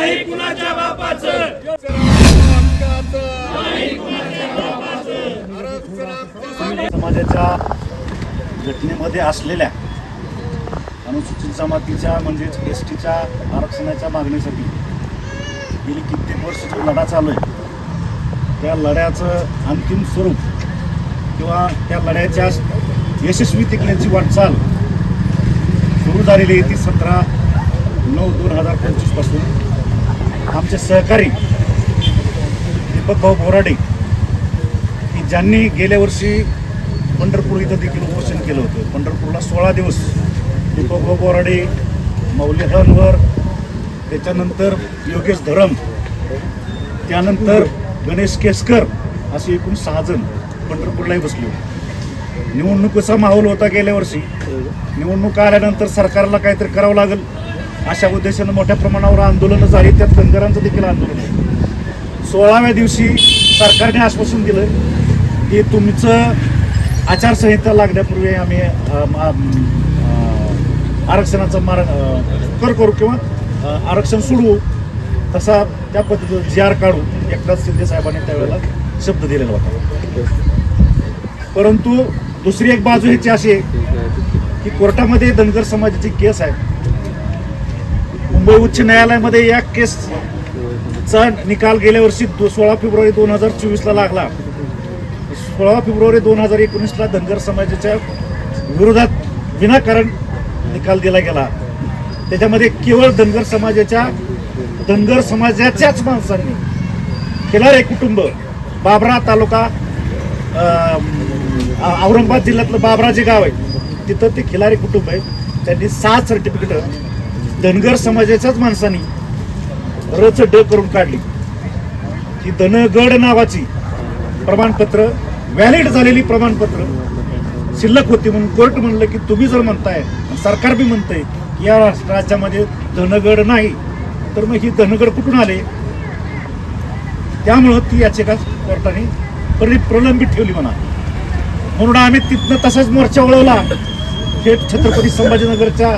नाही कुणाच्या बापाचं. समाजाच्या घटनेमध्ये असलेल्या अनुसूचित जमातीच्या म्हणजेच एस टीच्या आरक्षणाच्या मागणीसाठी गेली कित्येक वर्ष जो लढा चालू आहे त्या लढ्याचं अंतिम स्वरूप किंवा त्या लढ्याच्या यशस्वी टिकण्याची वाटचाल सुरू झालेली आहे ती सतरा नऊ दोन हजार पंचवीसपासून आमचे सहकारी दीपक भाऊ बोराडे की ज्यांनी गेल्या वर्षी पंढरपूर इथं देखील उपोषण केलं होतं. पंढरपूरला सोळा दिवस दीपकभाऊ बोराडे मौली त्याच्यानंतर योगेश धरम त्यानंतर गणेश केसकर असे एकूण सहा जण पंढरपूरलाही बसले होते. निवडणुकीचा माहोल होता गेल्या वर्षी. निवडणूक आल्यानंतर सरकारला काहीतरी करावं लागेल. अशा उद्देशानं मोठ्या प्रमाणावर आंदोलनं झाली. त्यात धनगरांचं देखील आंदोलन आहे सोळाव्या दिवशी सरकारने आश्वासन दिलं की तुमचं आचारसंहिता लागण्यापूर्वी आम्ही आरक्षणाचा मार कर करू किंवा आरक्षण सोडवू तसा त्या पद्धतीनं जी आर काढू एकनाथ शिंदे साहेबांनी त्यावेळेला शब्द दिलेला होता. परंतु दुसरी एक बाजू ह्याची अशी आहे की कोर्टामध्ये धनगर समाजाची केस आहे मुंबई उच्च न्यायालयामध्ये या केसचा निकाल गेल्या वर्षी सोळा फेब्रुवारी दोन हजार चोवीसला लागला. सोळा फेब्रुवारी दोन हजार एकोणीसला धनगर समाजाच्या विरोधात विनाकारण निकाल दिला गेला. त्याच्यामध्ये केवळ धनगर समाजाच्या धनगर समाजाच्याच माणसांनी खिलारे कुटुंब बाबरा तालुका औरंगाबाद जिल्ह्यातलं बाबरा जे गाव आहे तिथं ते खिलारे कुटुंब आहे. त्यांनी सात सर्टिफिकेट धनगर समाजाच्याच माणसांनी रच ड करून काढली. ही धनगड नावाची प्रमाणपत्र व्हॅलिड झालेली प्रमाणपत्र शिल्लक होती म्हणून कोर्ट म्हणलं की तुम्ही जर म्हणताय सरकार बी म्हणतंय की या राज्यामध्ये धनगड नाही तर मग ही धनगड कुठून आले? त्यामुळं ती याचिका कोर्टाने परि प्रलंबित ठेवली म्हणा. म्हणून आम्ही तिथनं तसाच मोर्चा वळवला. थेट छत्रपती संभाजीनगरच्या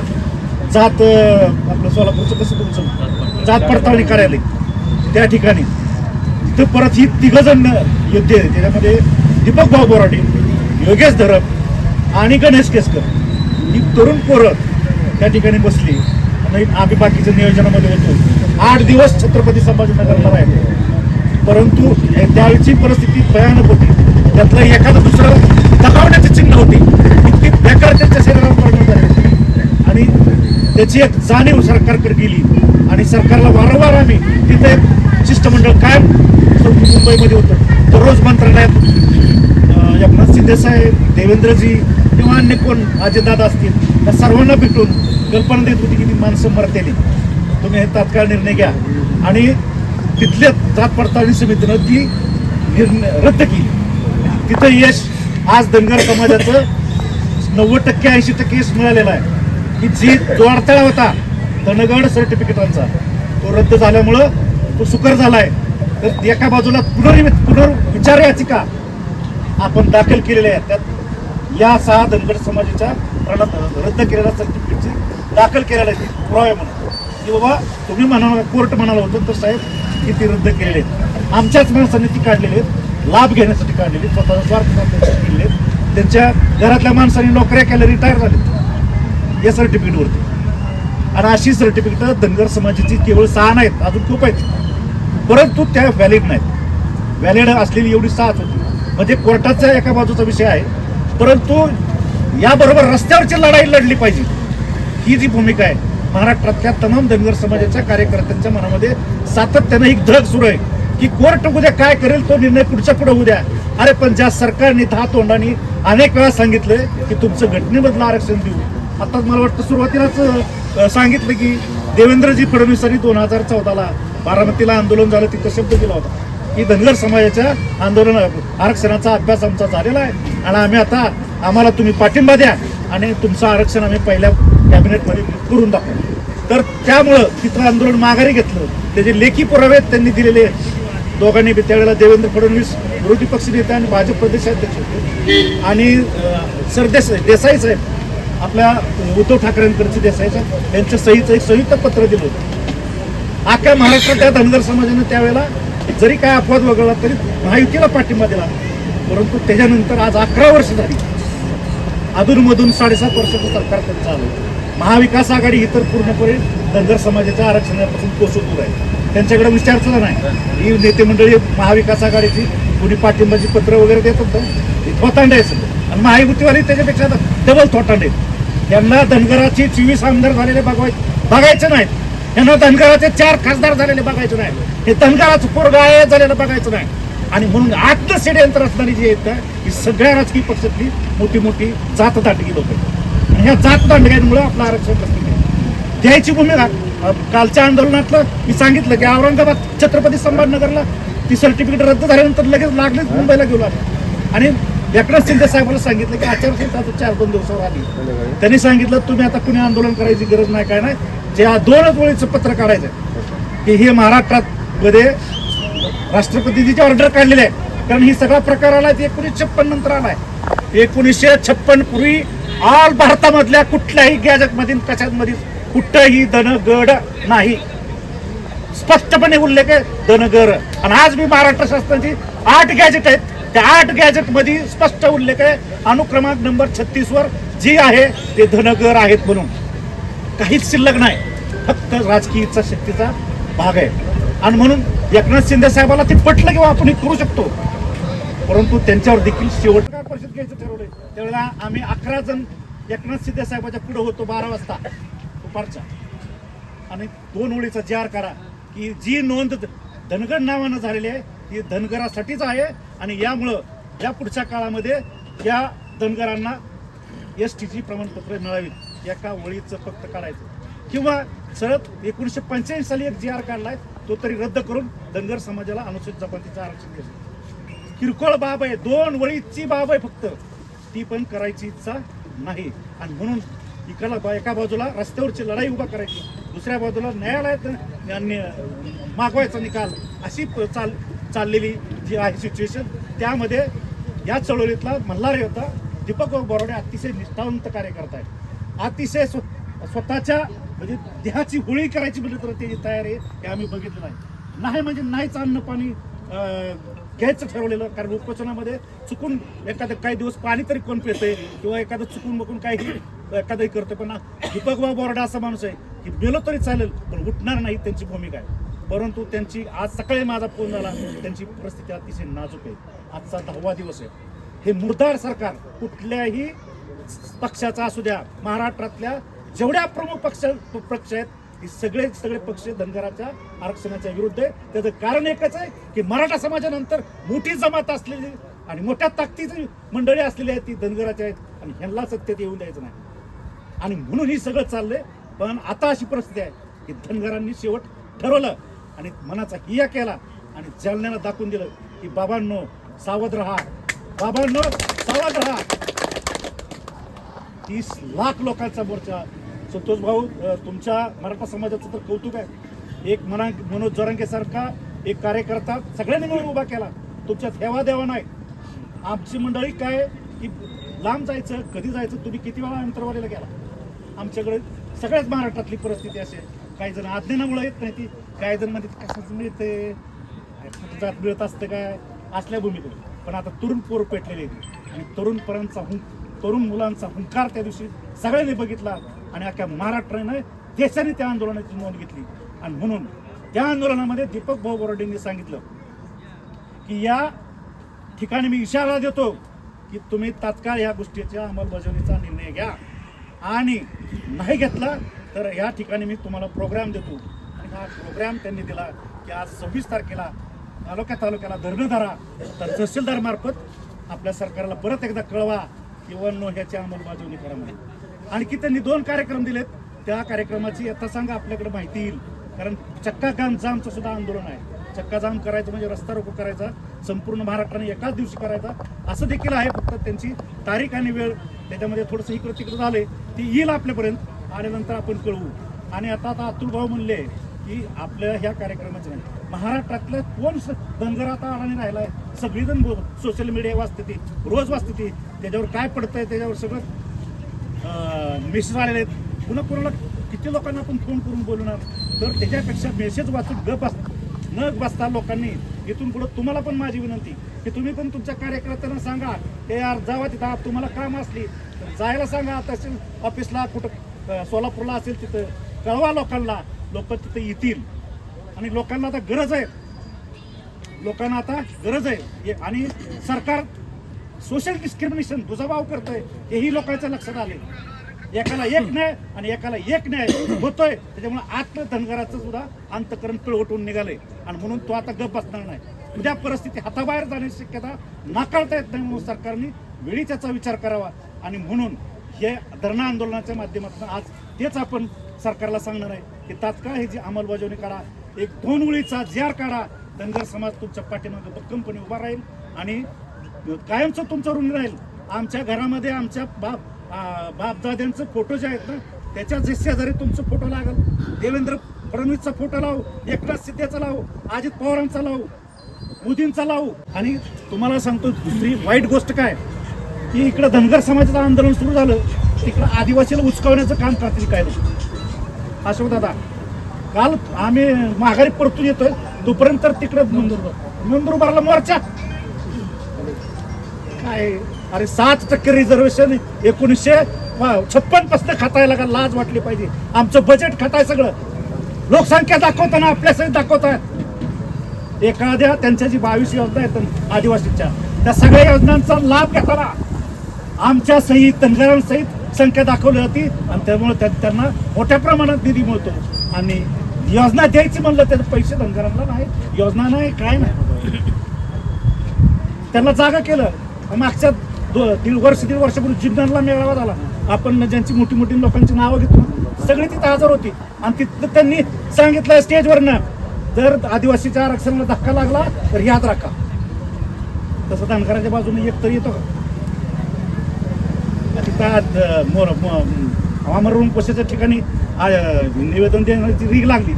जात आपलं सोलापूरचं कसं तुमचं? जात पडताळणी कार्यालय त्या ठिकाणी. तिथं परत ही तिघजण योद्धे त्याच्यामध्ये दीपक भाऊ बोराडे योगेश धरप आणि गणेश केसकर. ही तरुण पोरं त्या ठिकाणी बसली. आणि आम्ही बाकीच्या नियोजनामध्ये होतो. आठ दिवस छत्रपती संभाजीनगरला राहिले परंतु त्यावेळीची परिस्थिती भयानक होती. त्यातलं एखादं दुसरं दबावण्याचे चिन्ह होते. इतकी बेकार त्यांच्या शरीरावर परिणाम झाले होते. आणि त्याची एक जाणीव सरकारकडे गेली. आणि सरकारला वारंवार आम्ही तिथे शिष्टमंडळ कायम मुंबईमध्ये होतं. दररोज मंत्रालयात अं, एकनाथ देवेंद्रजी किंवा अन्य कोण अजितदादा असतील त्या सर्वांना भेटून कल्पना देत होती की ती माणसं मरतेली तुम्ही हे तात्काळ निर्णय घ्या. आणि तिथल्या जात पडताळणी समितीनं ती निर्णय रद्द केली. तिथं यश आज धनगर समाजाचं नव्वद टक्के ऐंशी टक्के यश मिळालेलं आहे. की जी जो अडथळा होता धनगड सर्टिफिकेटांचा तो रद्द झाल्यामुळं तो सुकर झालाय. तर एका बाजूला पुनर्वि पुनर्विचार याचिका आपण दाखल केलेल्या आहेत. त्यात या सहा धनगड समाजाच्या रद्द केलेल्या सर्टिफिकेटची दाखल केलेल्या आहेत. पुरावे म्हणून. की बाबा तुम्ही म्हणाला कोर्ट म्हणाला होतं तर साहेब की ती रद्द केलेली आहेत. आमच्याच माणसांनी ती काढलेली आहेत. लाभ घेण्यासाठी काढलेली स्वतःचा स्वार्थ काढण्यासाठी केलेले आहेत. त्यांच्या घरातल्या माणसांनी नोकऱ्या केल्या रिटायर झाले या सर्टिफिकेटवरती. आणि अशी सर्टिफिकेट धनगर समाजाची केवळ सहा नाहीत अजून खूप आहेत. परंतु त्या व्हॅलिड नाहीत. व्हॅलिड असलेली एवढी सहाच होती. म्हणजे कोर्टाचा एका बाजूचा विषय आहे. परंतु याबरोबर रस्त्यावरची लढाई लढली पाहिजे. ही जी भूमिका आहे महाराष्ट्रातल्या तमाम धनगर समाजाच्या कार्यकर्त्यांच्या मनामध्ये सातत्यानं एक धग सुरू आहे की कोर्ट उद्या काय करेल तो निर्णय पुढच्या पुढे उद्या अरे पण ज्या सरकारने दहा तोंडाने अनेक वेळा सांगितलंय की तुमचं घटनेमधलं आरक्षण देऊ. आत्ताच मला वाटतं सुरुवातीलाच सांगितलं की देवेंद्रजी फडणवीसांनी दोन हजार चौदाला बारामतीला आंदोलन झालं तिथं शब्द दिला होता की धनगर समाजाच्या आंदोलन आरक्षणाचा अभ्यास आमचा झालेला आहे आणि आम्ही आता आम्हाला तुम्ही पाठिंबा द्या आणि तुमचं आरक्षण आम्ही पहिल्या कॅबिनेटमध्ये करून दाखवू. तर त्यामुळं तिथं आंदोलन माघारी घेतलं. त्याचे लेखी पुरावे त्यांनी दिलेले आहेत. दोघांनी बी त्यावेळेला देवेंद्र फडणवीस विरोधी पक्षनेते आणि भाजप प्रदेशाध्यक्ष होते. आणि सरदेसाई देसाई साहेब आपल्या उद्धव ठाकरेंकडचे देसाई साहेब यांच्या सहीचं एक संयुक्त पत्र दिलं होतं. आख्या महाराष्ट्रात त्या धनगर समाजाने त्यावेळेला जरी काय अपवाद वगळला तरी महायुतीला पाठिंबा दिला. परंतु त्याच्यानंतर आज अकरा वर्ष झाली. अधूनमधून साडेसात वर्षाचं सरकार त्यांचं आलं महाविकास आघाडी ही तर पूर्णपणे धनगर समाजाच्या आरक्षणापासून कोसत दूर आहे. त्यांच्याकडे विचारचं नाही. ही नेते मंडळी महाविकास आघाडीची कोणी पाठिंबाची पत्र वगैरे देत होतं हे थोतांड आहे सगळं. आणि महायुतीवाली त्याच्यापेक्षा डबल थोतांड आहेत. यांना धनगराचे चोवीस आमदार झालेले बघवाय बघायचे नाहीत यांना धनगराचे चार खासदार झालेले बघायचे नाही. हे धनगराचं पोरग आहे झालेलं बघायचं नाही. आणि म्हणून आत्म षडयंत्र असणारी जी आहेत ना ही सगळ्या राजकीय पक्षातली मोठी मोठी जात दांडगी लोक. आहेत आणि ह्या जात दांडग्यांमुळे आपलं आरक्षण कसं द्यायची भूमिका कालच्या आंदोलनातलं मी सांगितलं की औरंगाबाद छत्रपती संभाजीनगरला ती सर्टिफिकेट रद्द झाल्यानंतर लगेच लागलेच मुंबईला घेऊन आले. आणि एकनाथ शिंदे साहेबांना सांगितलं की आचारसंहिता चार दोन दिवसावर आली. त्यांनी सांगितलं तुम्ही आता कुणी आंदोलन करायची गरज नाही काय नाही. जे दोनच ओळीचं पत्र काढायचं की हे महाराष्ट्रात मध्ये राष्ट्रपतीची ऑर्डर काढलेली आहे. कारण ही सगळा प्रकार आलाय ते एकोणीसशे छप्पन नंतर आलाय. एकोणीसशे छप्पन पूर्वी ऑल भारतामधल्या कुठल्याही गॅजेट मधील कशामध्ये कुठंही धनगड नाही. स्पष्टपणे उल्लेख आहे धनगर. आणि आज मी महाराष्ट्र शासनाची आठ गॅजेट आहेत. आठ गॅजेटमध्ये स्पष्ट उल्लेख आहे. अनुक्रमांक नंबर छत्तीस वर जी आहे ते धनगर आहेत म्हणून. काहीच शिल्लक नाही. फक्त राजकीय इच्छा शक्तीचा भाग आहे. आणि म्हणून एकनाथ शिंदे साहेबाला ते पटलं किंवा आपण हे करू शकतो. परंतु त्यांच्यावर देखील शेवट परिषद घ्यायचं ठरवले त्यावेळेला आम्ही अकरा जण एकनाथ शिंदे साहेबाच्या पुढे होतो बारा वाजता दुपारच्या. आणि दोन ओळीचा जार करा की जी नोंद धनगर नावानं झालेली आहे ती धनगरासाठीच आहे आणि यामुळं या पुढच्या काळामध्ये या धनगरांना एस टीची प्रमाणपत्र मिळावीत एका वळीचं फक्त काढायचं. किंवा सरळ एकोणीसशे पंच्याऐंशी साली एक जी आर काढलाय तो तरी रद्द करून धनगर समाजाला अनुसूचित जमातीचं आरक्षण दिलं किरकोळ बाब आहे दोन वळीची बाब आहे फक्त. ती पण करायची इच्छा नाही. आणि म्हणून इकडला एका बाजूला रस्त्यावरची लढाई उभा करायची दुसऱ्या बाजूला न्यायालयात मागवायचा निकाल अशी प- चाल चाललेली जी आहे सिच्युएशन त्यामध्ये या चळवळीतला मल्हार होता दीपक बोराडे अतिशय निष्ठावंत कार्यकर्ता आहे अतिशय स्व स्वतःच्या म्हणजे देहाची होळी करायची म्हणजे तर त्याची तयारी आहे हे आम्ही बघितलं नाही. नाही म्हणजे नाहीच अन्न पाणी घ्यायचं ठरवलेलं कारण उपोषणामध्ये चुकून एखादं काही दिवस पाणी तरी कोण पितंय किंवा एखादं चुकून बघून काही एखादंही करतं पण दीपक बाबा बोराडा असा माणूस आहे की गेलो तरी चालेल पण उठणार नाही त्यांची भूमिका आहे. परंतु त्यांची आज सकाळी माझा फोन झाला त्यांची परिस्थिती अतिशय नाजूक आहे. आजचा दहावा दिवस आहे. हे मुर्दार सरकार कुठल्याही पक्षाचा असू द्या महाराष्ट्रातल्या जेवढ्या प्रमुख पक्ष पक्ष आहेत हे सगळे सगळे पक्ष धनगराच्या आरक्षणाच्या विरुद्ध आहे त्याचं कारण एकच आहे की मराठा समाजानंतर मोठी जमात असलेली आणि मोठ्या ताकदीची मंडळी असलेली आहेत ती धनगराच्या आहेत आणि ह्यांना सत्तेत येऊन द्यायचं नाही. आणि म्हणून ही सगळं चाललंय. पण आता अशी परिस्थिती आहे की धनगरांनी शेवट ठरवलं आणि मनाचा हिया केला आणि जालन्याला दाखवून दिलं की बाबांनो सावध राहा. बाबांनो सावध राहा. तीस लाख लोकांचा मोर्चा. संतोष भाऊ तुमच्या मराठा समाजाचं तर कौतुक आहे. एक मना मनोज जरांगेसारखा एक कार्यकर्ता सगळ्यांनी मिळून उभा केला. तुमच्यात हेवा देवा नाही. आमची मंडळी काय की लांब जायचं कधी जायचं तुम्ही किती वेळा अंतरवालीला गेला? आमच्याकडे सगळ्याच महाराष्ट्रातली परिस्थिती असेल काही जण अज्ञानामुळे येत नाही ती. काही जणमध्ये कशाच मिळते जात मिळत असतं काय? असल्या भूमिकेत पण आता तरुण पोर पेटलेले आहेत. आणि तरुणपर्यंतचा हुं तरुण मुलांचा हुंकार त्या दिवशी सगळ्यांनी बघितला आणि अख्या महाराष्ट्राने देशाने त्या आंदोलनाची नोंद घेतली. आणि म्हणून त्या आंदोलनामध्ये दीपक भाऊ बोराडेंनी सांगितलं की या ठिकाणी मी इशारा देतो की तुम्ही तात्काळ या गोष्टीच्या अंमलबजावणीचा निर्णय घ्या. आणि नाही घेतला तर या ठिकाणी मी तुम्हाला प्रोग्राम देतो. आणि हा प्रोग्राम त्यांनी दिला की आज सव्वीस तारखेला तालुक्या तालुक्याला धरणं धरा तर तहसीलदार मार्फत आपल्या सरकारला परत एकदा कळवा किंवा नो ह्याची अंमलबजावणी करा म्हणून. आणखी त्यांनी दोन कार्यक्रम दिलेत. त्या कार्यक्रमाची आता सांगा आपल्याकडे माहिती येईल. कारण चक्का काम जामचं सुद्धा आंदोलन आहे. चक्का जाम करायचं म्हणजे रस्ता रोको करायचा. संपूर्ण महाराष्ट्राने एकाच दिवशी करायचा असं देखील आहे फक्त त्यांची तारीख आणि वेळ. त्याच्यामध्ये थोडंसं इकडं तिकडं झाले ती येईल आपल्यापर्यंत आणि नंतर आपण कळवू. आणि आता आता अतुल भाऊ म्हणले की आपल्या ह्या कार्यक्रमाचं नाही. महाराष्ट्रातलं कोण धनगर आता अडाणी आहे सगळीजण सोशल मीडिया वाचते ती रोज वाचते ती. त्याच्यावर काय पडतंय त्याच्यावर सगळं मेसेज आलेले आहेत. पुन्हा कोणाला किती लोकांना आपण फोन करून बोलणार? तर त्याच्यापेक्षा मेसेज वाचून गप असतात न बसता लोकांनी. इथून पुढे तुम्हाला पण माझी विनंती. की तुम्ही पण तुमच्या कार्यकर्त्यांना सांगा. ते यार जावा तिथं. तुम्हाला काम असली तर जायला सांगा. तहसील ऑफिसला कुठं सोलापूरला असेल तिथं. कळवा लोकांना. लोक तिथं येतील. आणि लोकांना आता गरज आहे. लोकांना आता गरज आहे. आणि सरकार सोशल डिस्क्रिमिनेशन दुजाभाव करतंय. हेही लोकांच्या लक्षात आले एकाला एक न्याय आणि एकाला एक न्याय होतोय. त्याच्यामुळे आत्म धनगराचं सुद्धा अंतकरण पिळवटून निघालंय. आणि म्हणून तो आता गप बसणार नाही. उद्या परिस्थिती हाताबाहेर जाण्याची शक्यता नाकारता येत नाही म्हणून सरकारने वेळी त्याचा विचार करावा. आणि म्हणून हे धरणा आंदोलनाच्या माध्यमातून आज तेच आपण सरकारला सांगणार आहे की तात्काळ ही जी अंमलबजावणी करा एक दोन ओळीचा जार काढा. धनगर समाज तुमच्या पाठीमागे भक्कमपणे उभा राहील आणि कायमचं तुमचं ऋण राहील. आमच्या घरामध्ये आमच्या बाप बापदाद्यांचं फोटो जे आहेत ना त्याच्या जे शेजारी तुमचं फोटो लागल. देवेंद्र फडणवीसचा फोटो लावू एकनाथ शिंदेचा लावू अजित पवारांचा लावू मोदींचा लावू. आणि तुम्हाला सांगतो दुसरी वाईट गोष्ट काय? की इकडं धनगर समाजाचं आंदोलन सुरू झालं तिकडं आदिवासीला उचकावण्याचं काम करतील काय लोक अशोक दादा काल आम्ही माघारी परतून येतोय तोपर्यंत तर तिकडं नंदुरबार. नंदुरबारला मोर्चा. काय? अरे सात टक्के रिझर्वेशन एकोणीसशे छप्पनपासून खातायला का लाज वाटली पाहिजे. आमचं बजेट खाताय सगळं. लोकसंख्या दाखवताना आपल्या सहित दाखवताय. एखाद्या त्यांच्या जी बावीस योजना आहेत आदिवासीच्या त्या सगळ्या योजनांचा लाभ घेताना आमच्या सहित धनगरांसहित संख्या दाखवली होती आणि त्यामुळे त्या- त्यांना मोठ्या प्रमाणात निधी मिळतो. आणि योजना द्यायची म्हणलं त्याचे पैसे धनगरांना नाही योजना नाही काय नाही. त्यांना जागा केलं. मागच्या दीड वर्ष दीड वर्षापूर्वी जिल्ह्यांना मेळावा झाला. आपण ज्यांची मोठी मोठी लोकांची नावं घेतो सगळी तिथं हजर होती. आणि तिथं त्यांनी सांगितलं स्टेजवरनं जर आदिवासीच्या आरक्षणाला धक्का लागला तर याद राखा. तसं धनगराच्या बाजूने एक तर येतो का? तिथं आज, पोशाच्या ठिकाणी निवेदन देण्याची रीग लागली.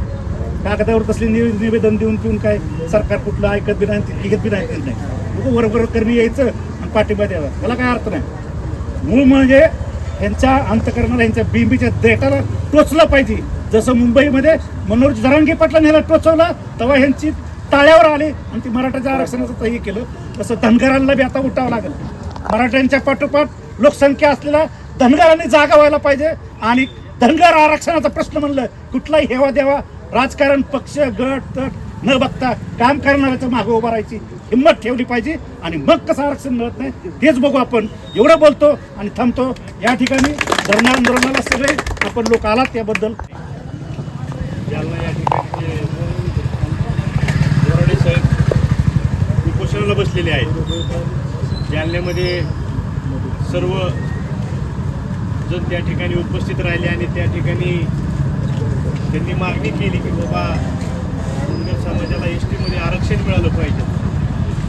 कागदावर तसले निवे- निवेदन देऊन देऊन काय सरकार कुठलं ऐकत बी नाही घेत बी नाही. नाही वरवर करणी यायचं पाठिंबा द्यावा. त्याला काय अर्थ नाही. मूळ म्हणजे ह्यांच्या अंतकरणाला ह्यांच्या बिंबीच्या देटाला टोचलं पाहिजे. जसं मुंबईमध्ये मनोज जरांगी पाटलांनी ह्याला टोचवलं तेव्हा ह्यांची ताळ्यावर आले आणि ती मराठाच्या आरक्षणाचं हे केलं. तसं धनगरांना बी आता उठावं लागेल. मराठ्यांच्या पाठोपाठ लोकसंख्या असलेल्या धनगरांनी जागा व्हायला पाहिजे आणि धनगर आरक्षणाचा प्रश्न म्हणलं कुठलाही हेवा देवा राजकारण पक्ष गट तट न बघता काम करणाऱ्याच्या मागे उभा राहायची हिंमत ठेवली पाहिजे आणि मग कसं आरक्षण मिळत नाही तेच बघू आपण. एवढं बोलतो आणि थांबतो. या ठिकाणी धरणा आंदोलनाला सगळे आपण लोक आलात त्याबद्दल. जालना या ठिकाणी बोराडे साहेब उपोषणाला बसलेले आहेत. जालन्यामध्ये सर्व जण त्या ठिकाणी उपस्थित राहिले आणि त्या ठिकाणी त्यांनी मागणी केली की बाबा समाजाला एस टीमध्ये आरक्षण मिळालं पाहिजे.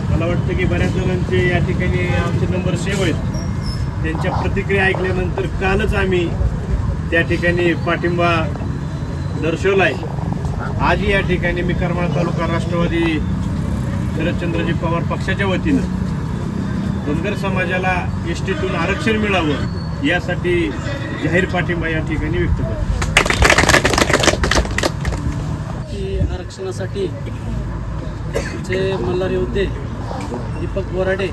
मला वाटतं की बऱ्याच जणांचे या ठिकाणी आमचे नंबर सेव्ह आहेत. त्यांच्या प्रतिक्रिया ऐकल्यानंतर कालच आम्ही त्या ठिकाणी पाठिंबा दर्शवला आहे आजही या ठिकाणी मी करमाळ तालुका राष्ट्रवादी शरदचंद्रजी पवार पक्षाच्या वतीनं धनगर समाजाला एस टीतून आरक्षण मिळावं यासाठी जाहीर पाठिंबा या ठिकाणी व्यक्त करतो की आरक्षणासाठी जे मल्हारी होते दीपक बोराडे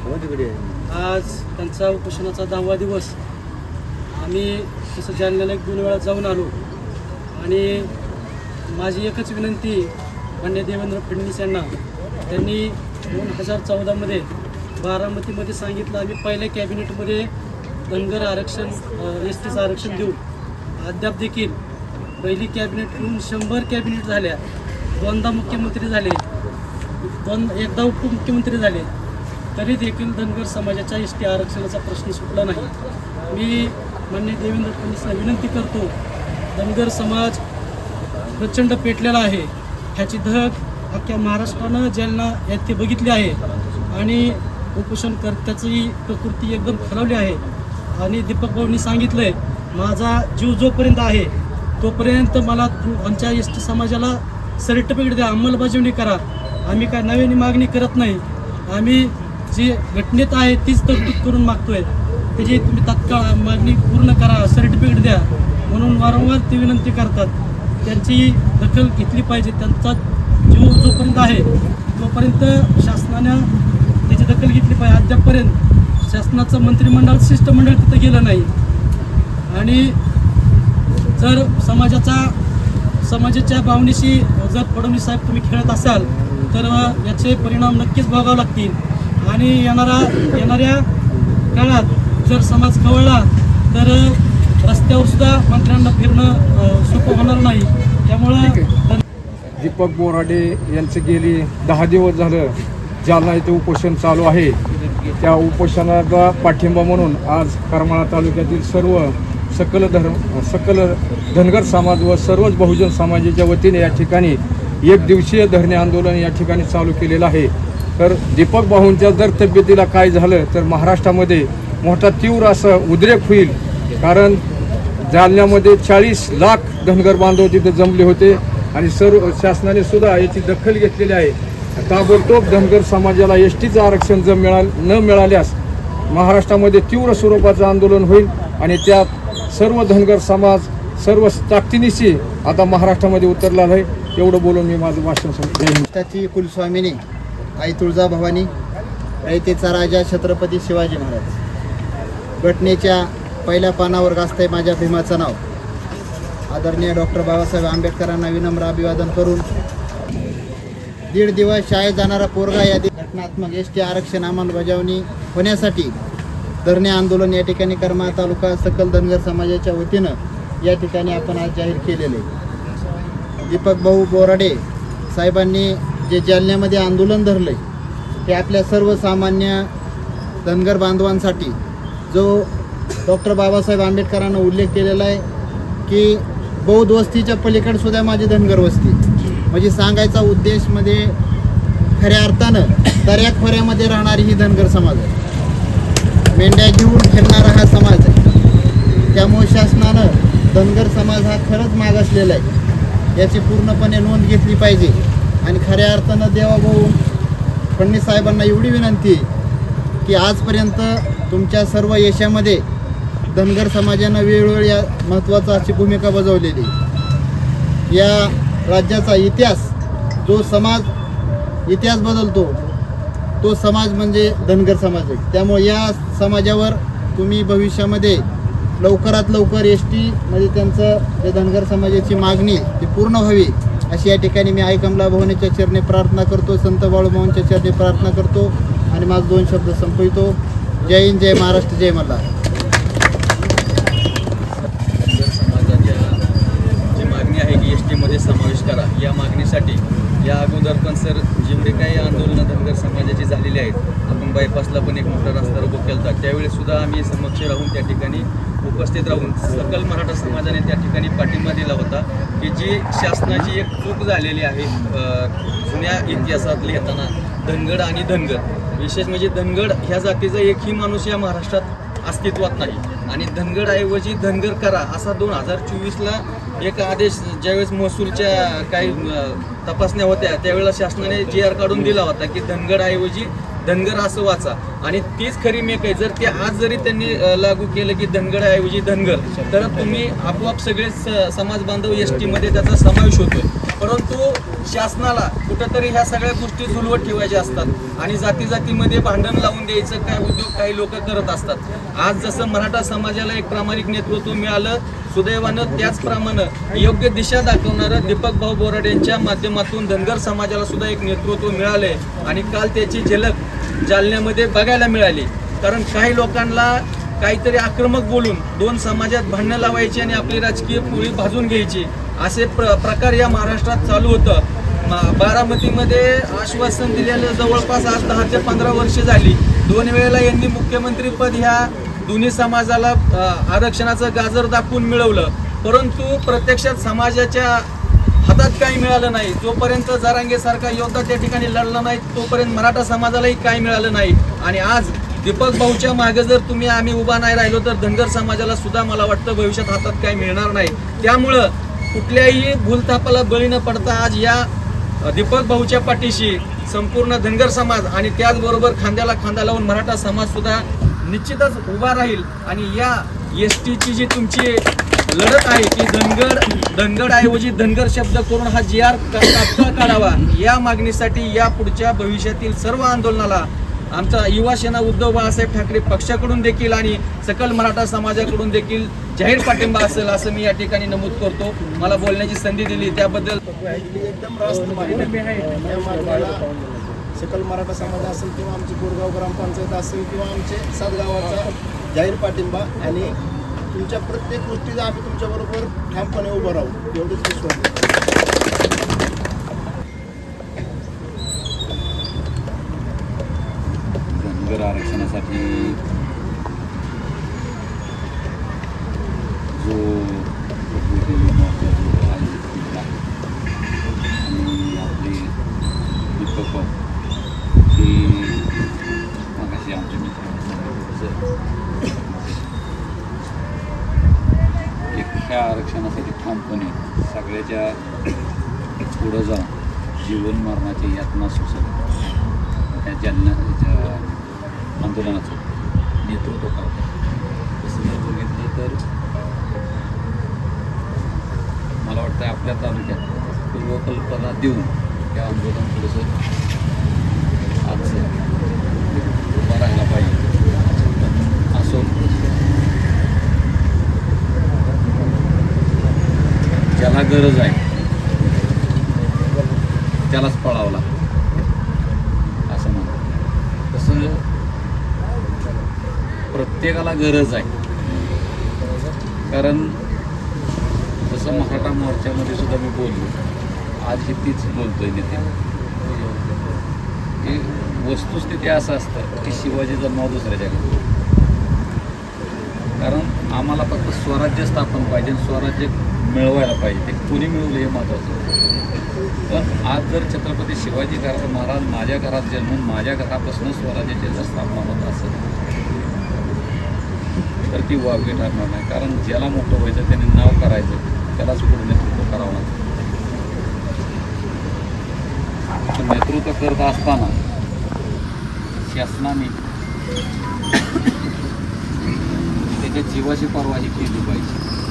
आज त्यांचा उपोषणाचा दहावा दिवस. आम्ही तसं जालन्याला एक दोन वेळा जाऊन आलो. आणि माझी एकच विनंती मान्य देवेंद्र फडणवीस यांना त्यांनी दोन हजार चौदामध्ये बारामतीमध्ये सांगितलं आम्ही पहिल्या कॅबिनेटमध्ये धनगर आरक्षण एस टीचं आरक्षण देऊ अद्याप देखील पहिली कॅबिनेट शंभर कॅबिनेट झाल्या. दोनदा मुख्यमंत्री झाले. दोन एकदा उपमुख्यमंत्री झाले. तरी देखील धनगर समाजाच्या एस टी आरक्षणाचा प्रश्न सुटला नाही. मी मान्य देवेंद्र फडणवीसला विनंती करतो धनगर समाज प्रचंड पेटलेला आहे. ह्याची धग अख्ख्या महाराष्ट्रानं ज्यांना यात बघितली आहे आणि उपोषणकर्त्याची प्रकृती एकदम खालावली आहे. आणि दीपक भाऊंनी सांगितलंय माझा जीव जोपर्यंत आहे तोपर्यंत मला आमच्या एस टी समाजाला सर्टिफिकेट द्या अंमलबजावणी करा. आम्ही काय नव्याने मागणी करत नाही. आम्ही जी घटनेत आहे तीच तरतूद करून मागतोय. त्याची तुम्ही तत्काळ मागणी पूर्ण करा सर्टिफिकेट द्या. म्हणून वारंवार ते विनंती करतात. त्यांची दखल घेतली पाहिजे. त्यांचा जीव जोपर्यंत आहे तोपर्यंत शासनानं त्याची दखल घेतली पाहिजे. अद्यापपर्यंत शासनाचं मंत्रिमंडळ शिष्टमंडळ तिथं गेलं नाही. आणि जर समाजाचा समाजाच्या भावनेशी जर फडणवीस साहेब तुम्ही खेळत असाल तर याचे परिणाम नक्कीच भोगावे लागतील. आणि येणारा येणाऱ्या काळात जर समाज खवळला तर रस्त्यावर सुद्धा मंत्र्यांना फिरणं सोपं होणार नाही. त्यामुळं दीपक बोराडे यांचं गेली दहा दिवस झालं. जालना येथे उपोषण चालू आहे. त्या उपोषणाचा पाठिंबा म्हणून आज करमाळा तालुक्यातील सर्व सकल धर्म सकल धनगर समाज व सर्वच बहुजन समाजाच्या वतीने या ठिकाणी एक दिवसीय धरणे आंदोलन या ठिकाणी चालू केलेलं आहे. तर दीपक भाऊंच्या जर तब्येतीला काय झालं तर महाराष्ट्रामध्ये मोठा तीव्र असं उद्रेक होईल. कारण जालन्यामध्ये चाळीस लाख धनगर बांधव तिथे जमले होते आणि सर्व शासनाने सुद्धा याची दखल घेतलेली आहे. ताबडतोब धनगर समाजाला एस टीचं आरक्षण जर मिळाल न मिळाल्यास महाराष्ट्रामध्ये तीव्र स्वरूपाचं आंदोलन होईल आणि त्यात सर्व धनगर समाज सर्व ताकदीनिशी आता महाराष्ट्रामध्ये उतरला आहे. एवढं बोलून मी माझं भाषण संपवतो. जय कुलस्वामिनी आई तुळजाभवानी रयतेचा राजा छत्रपती शिवाजी महाराज. घटनेच्या पहिल्या पानावर गाजतंय माझ्या भीमाचं नाव. आदरणीय डॉक्टर बाबासाहेब आंबेडकरांना विनम्र अभिवादन करून दीड दिवस शाळेत जाणारा पोरगा या घटनात्मक एस टी आरक्षण अंमलबजावणी होण्यासाठी धरणे आंदोलन या ठिकाणी करमाळा तालुका सकल धनगर समाजाच्या वतीनं या ठिकाणी आपण आज जाहीर केलेले. दीपक भाऊ बोराडे साहेबांनी जे जालन्यामध्ये आंदोलन धरले ते आपल्या सर्वसामान्य धनगर बांधवांसाठी जो डॉक्टर बाबासाहेब आंबेडकरांना उल्लेख केलेला आहे की बौद्ध वस्तीच्या पलीकडे सुद्धा माझी धनगर वस्ती. म्हणजे सांगायचा उद्देश म्हणजे खऱ्या अर्थानं दर्याखोऱ्यामध्ये राहणारी ही धनगर समाज आहे. मेंढ्या घेऊन फिरणारा हा समाज आहे. त्यामुळे शासनानं धनगर समाज हा खरंच मागासलेला आहे. याची पूर्णपणे नोंद घेतली पाहिजे. आणि खऱ्या अर्थानं देवाभाऊ फडणवीस साहेबांना एवढी विनंती की आजपर्यंत तुमच्या सर्व यशामध्ये धनगर समाजानं वेळोवेळी या महत्त्वाचा अशी भूमिका बजावलेली या राज्याचा इतिहास जो समाज इतिहास बदलतो तो समाज म्हणजे धनगर समाज आहे. त्यामुळे या समाजावर तुम्ही भविष्यामध्ये लवकरात लवकर एस टी म्हणजे त्यांचं जे धनगर समाजाची मागणी ती पूर्ण व्हावी अशी या ठिकाणी मी आई कमला भवानीच्या चरणी प्रार्थना करतो संत बाळूभावांच्या चरणी प्रार्थना करतो आणि माझं दोन शब्द संपवितो. जय हिंद जय महाराष्ट्र जय मला समाजाच्या जी मागणी आहे की एस टीमध्ये समावेश करा या मागणीसाठी या अगोदर पण सर जेवढे काही आंदोलनं धनगर समाजाची झालेली आहेत बायपासला पण एक मोठा रस्ता रोको केला होता त्यावेळेस सुद्धा आम्ही समक्ष राहून त्या ठिकाणी उपस्थित राहून सकल मराठा समाजाने त्या ठिकाणी पाठिंबा दिला होता की जी शासनाची एक चूक झालेली आहे जुन्या इतिहासात लिहिताना धनगड आणि धनगड विशेष म्हणजे धनगड ह्या जातीचा एकही माणूस या महाराष्ट्रात अस्तित्वात नाही. आणि धनगडऐवजी धनगर करा असा दोन हजार चोवीसला एक आदेश ज्यावेळेस महसूलच्या काही तपासण्या होत्या त्यावेळेला शासनाने जी आर काढून दिला होता की धनगडऐवजी धनगर असं वाचा. आणि तीच खरी मेक आहे. जर ते आज जरी त्यांनी लागू केलं की धनगडऐवजी धनगर तर तुम्ही आपोआप सगळे स- समाज बांधव एस टीमध्ये त्याचा समावेश होतोय. परंतु शासनाला कुठंतरी ह्या सगळ्या गोष्टी झुलवत ठेवायच्या असतात. आणि जाती जातीमध्ये भांडण लावून द्यायचं काय उद्योग काही लोक करत असतात. आज जसं मराठा समाजाला एक प्रामाणिक नेतृत्व मिळालं सुदैवानं त्याचप्रमाणे योग्य दिशा दाखवणारं दीपक भाऊ बोराड यांच्या माध्यमातून धनगर समाजाला सुद्धा एक नेतृत्व मिळालंय. आणि काल त्याची झलक जालन्यामध्ये बघायला मिळाली. कारण काही लोकांना काहीतरी आक्रमक बोलून दोन समाजात भांडणं लावायची आणि आपली राजकीय पोळी भाजून घ्यायची असे प्र प्रकार या महाराष्ट्रात चालू होतं. बारामतीमध्ये आश्वासन दिलेलं जवळपास आज दहा ते पंधरा वर्ष झाली. दोन वेळेला यांनी मुख्यमंत्रीपद ह्या दोन्ही समाजाला आरक्षणाचं गाजर दाखवून मिळवलं. परंतु प्रत्यक्षात समाजाच्या हातात काही मिळालं नाही. जोपर्यंत जरांगेसारखा योद्धा त्या ठिकाणी लढला नाही तोपर्यंत मराठा समाजालाही काही मिळालं नाही. आणि आज दीपक भाऊच्या मागे जर तुम्ही आम्ही उभा नाही राहिलो तर धनगर समाजाला सुद्धा मला वाटतं भविष्यात हातात काही मिळणार नाही. त्यामुळं कुठल्याही भूलथापाला बळी न पडता आज या दीपक भाऊच्या पाठीशी संपूर्ण धनगर समाज आणि त्याचबरोबर खांद्याला खांदा लावून मराठा समाज सुद्धा निश्चितच उभा राहील. आणि या एस टीची जी तुमची लढत आहे की धनगर धनगडऐवजी धनगर शब्द करून हा जी आर तात्काळ काढावा? या मागणीसाठी या पुढच्या भविष्यातील सर्व आंदोलनाला आमचा युवा सेना उद्धव बाळासाहेब ठाकरे पक्षाकडून देखील आणि सकल मराठा समाजाकडून देखील जाहीर पाठिंबा असेल असं मी या ठिकाणी नमूद करतो. मला बोलण्याची संधी दिली. त्याबद्दल सकल मराठा समाज असेल किंवा आमची कोरगाव ग्रामपंचायत असेल किंवा आमचे सात गावाचा जाहीर पाठिंबा आणि तुमच्या प्रत्येक गोष्टीचा आम्ही तुमच्याबरोबर ठामपणे उभं राहू. एवढंच विश्वास धनगर आरक्षणासाठी जो प्रकृती मोर्चा जो आयोजित केलेला आहे आणि आपले दीपक बाबू हे मगाशी आमच्या मित्रांनी सांगितलं तसं एक ह्या आरक्षणासाठी ठामपणे सगळ्याच्या पुढं जाऊन जीवन मरणाची यातना सोसत त्या जालना आंदोलनाचं नेतृत्व करतात. तसं जर बघितलं तर मला वाटतं आपल्या तालुक्यात पूर्वकल्पना देऊन त्या आंदोलन थोडंसं आजचं उभं राहायला पाहिजे पण असो ज्याला गरज आहे त्यालाच पळावं लागतं. असं म्हणतात. तसं प्रत्येकाला गरज आहे. कारण जसं मराठा मोर्चामध्ये सुद्धा मी बोललो आज हे तीच बोलतोय तिथे की वस्तुस्थिती असं असतं की शिवाजी नाव दुसऱ्याच्या कारण आम्हाला फक्त स्वराज्य स्थापन पाहिजे स्वराज्य मिळवायला पाहिजे. ते कोणी मिळवलं हे महत्त्वाचं पण आज जर छत्रपती शिवाजी घरात महाराज माझ्या घरात जन्मून माझ्या घरापासून स्वराज्याची जर स्थापना होत असेल तर ती वावगी ठरणार नाही. कारण ज्याला मोठं व्हायचं त्याने नाव करायचं. त्यालाच पुढे नेतृत्व करावं लागतं. नेतृत्व करत असताना शासनाने त्याच्या जीवाची परवाही केली पाहिजे.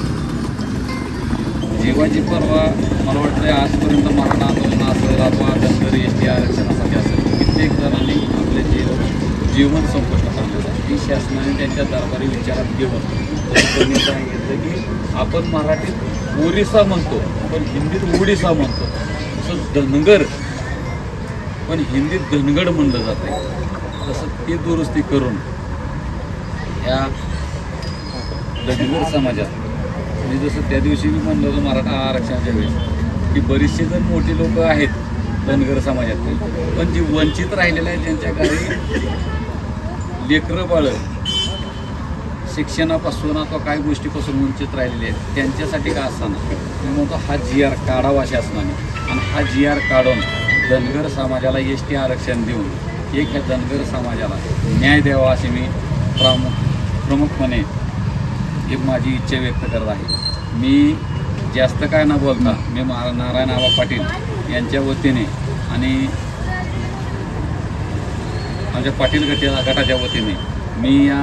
जीवाची पर्वा मला वाटतं आजपर्यंत मराठा आंदोलन असेल अथवा धनगर एस टी आरक्षणासाठी असेल कित्येक जणांनी आपले जीव जीवन संपुष्टात करलेलं आहे. ही शासनाने त्यांच्या दरबारी विचारात घेऊन त्यांनी सांगितलं की आपण मराठीत ओरिसा म्हणतो पण हिंदीत ओडिसा म्हणतो. तसं धनगर पण हिंदीत धनगड म्हणलं जातं तसं ती दुरुस्ती करून ह्या धनगर समाजात आणि जसं त्या दिवशी मी म्हणलं होतं मराठा आरक्षणाच्या वेळेस की बरीचशी जण मोठी लोक आहेत धनगर समाजातले पण जी वंचित राहिलेले आहेत त्यांच्या काही लेकरं बाळं शिक्षणापासून अथवा काही गोष्टीपासून वंचित राहिलेले आहेत त्यांच्यासाठी का असताना? मी म्हणतो हा जी आर काढावा शासनाने. आणि हा जी आर काढून धनगर समाजाला एस टी आरक्षण देऊन एक ह्या धनगर समाजाला न्याय द्यावा असे मी प्रामुख प्रमुखपणे ही माझी इच्छा व्यक्त करत आहे. मी जास्त काय न बोलता मी मा नारायण आबा पाटील यांच्या वतीने आणि आमच्या पाटील गटा गटाच्या वतीने मी या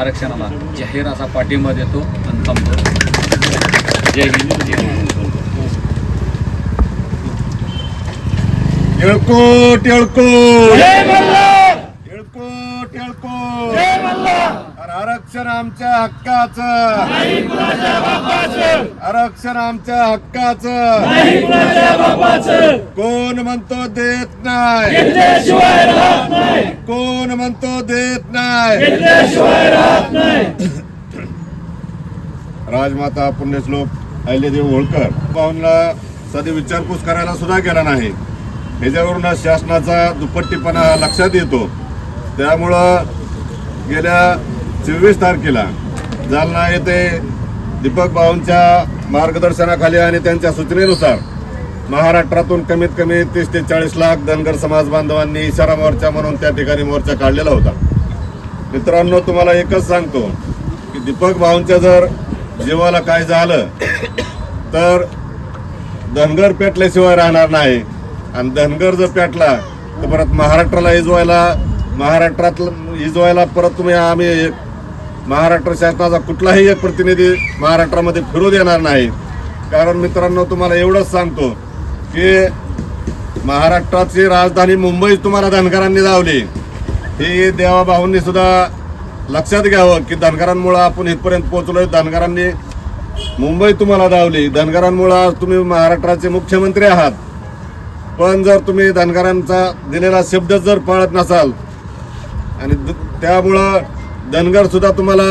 आरक्षणाला जाहीर असा पाठिंबा देतो आणि थांबतो. जय हिंद जय महाराष्ट्र. येळकोट आरक्षण आमच्या हक्काचं. आरक्षण आमच्या हक्काचं. कोण म्हणतो देत नाही? कोण म्हणतो देत नाही? राजमाता पुण्यश्लोक अहिल्यादेवी होळकर. पाहूनला सध्या विचारपूस करायला सुद्धा गेला नाही. ह्याच्यावरून शासनाचा दुपट्टीपणा लक्षात येतो. त्यामुळं गेल्या चोवीस तारखेला जालना येथे दीपक भाऊंच्या मार्गदर्शनाखाली आणि त्यांच्या सूचनेनुसार महाराष्ट्रातून कमीत कमी तीस ते चाळीस लाख धनगर समाज बांधवांनी इशारा मोर्चा म्हणून त्या ठिकाणी मोर्चा काढलेला होता. मित्रांनो तुम्हाला एकच सांगतो की दीपक भाऊंच्या जर जीवाला काय झालं तर धनगर पेटल्याशिवाय राहणार नाही. आणि धनगर जर पेटला तर परत महाराष्ट्राला इजवायला महाराष्ट्रात इजवायला परत तुम्ही आम्ही महाराष्ट्र शासनाचा कुठलाही एक प्रतिनिधी महाराष्ट्रामध्ये फिरू देणार नाही. कारण मित्रांनो तुम्हाला एवढंच सांगतो की महाराष्ट्राची राजधानी मुंबई तुम्हाला धनगरांनी लावली ही देवाभाऊंनी सुद्धा लक्षात घ्यावं की धनगरांमुळं आपण इथपर्यंत पोहोचलोय. धनगरांनी मुंबई तुम्हाला धावली. धनगरांमुळं आज तुम्ही महाराष्ट्राचे मुख्यमंत्री आहात. पण जर तुम्ही धनगरांचा दिलेला शब्द जर पाळत नसाल आणि द- त्यामुळं धनगर सुद्धा तुम्हाला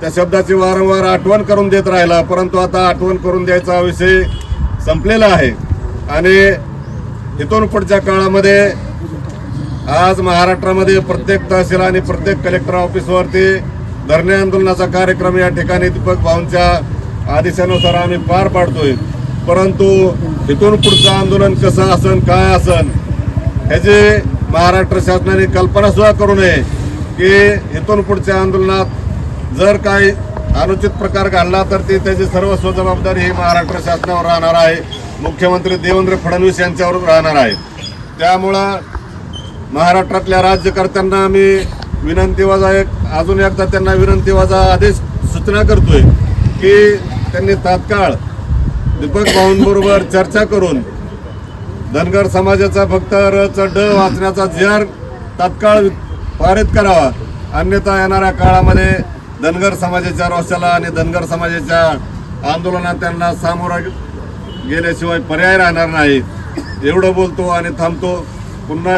त्या शब्दाची वारंवार आठवण करून देत राहिला परंतु आता आठवण करून द्यायचा विषय संपलेला आहे. आणि इथून पुढच्या काळामध्ये आज महाराष्ट्रामध्ये प्रत्येक तहसील आणि प्रत्येक कलेक्टर ऑफिसवरती धरणे आंदोलनाचा कार्यक्रम या ठिकाणी दीपक भाऊंच्या आदेशानुसार आम्ही पार पाडतोय. परंतु इथून पुढचं आंदोलन कसं असन काय असन ह्याची महाराष्ट्र शासनाने कल्पना सुद्धा करू नये की इथून पुढच्या आंदोलनात जर काही अनुचित प्रकार घडला तर ती त्याची सर्वस्व जबाबदारी ही महाराष्ट्र शासनावर राहणार आहे. मुख्यमंत्री देवेंद्र फडणवीस यांच्यावर राहणार आहे त्यामुळं महाराष्ट्रातल्या राज्यकर्त्यांना आम्ही विनंतीवाजा एक अजून एकदा त्यांना विनंतीवाजा आदेश सूचना करतोय की त्यांनी तात्काळ दीपक भाऊंबरोबर चर्चा करून धनगर समाजाचा फक्त र ड वाचण्याचा जी तात्काळ पारित करावा. अन्यथा येणाऱ्या काळामध्ये धनगर समाजाच्या रोषाला आणि धनगर समाजाच्या आंदोलनात त्यांना सामोरं गेल्याशिवाय पर्याय राहणार नाही. एवढं बोलतो आणि थांबतो. पुन्हा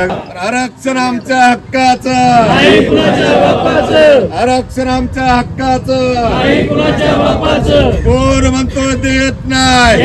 आरक्षण आमच्या हक्काचं. आरक्षण आमच्या हक्काचं. कोण म्हणतो देत नाही.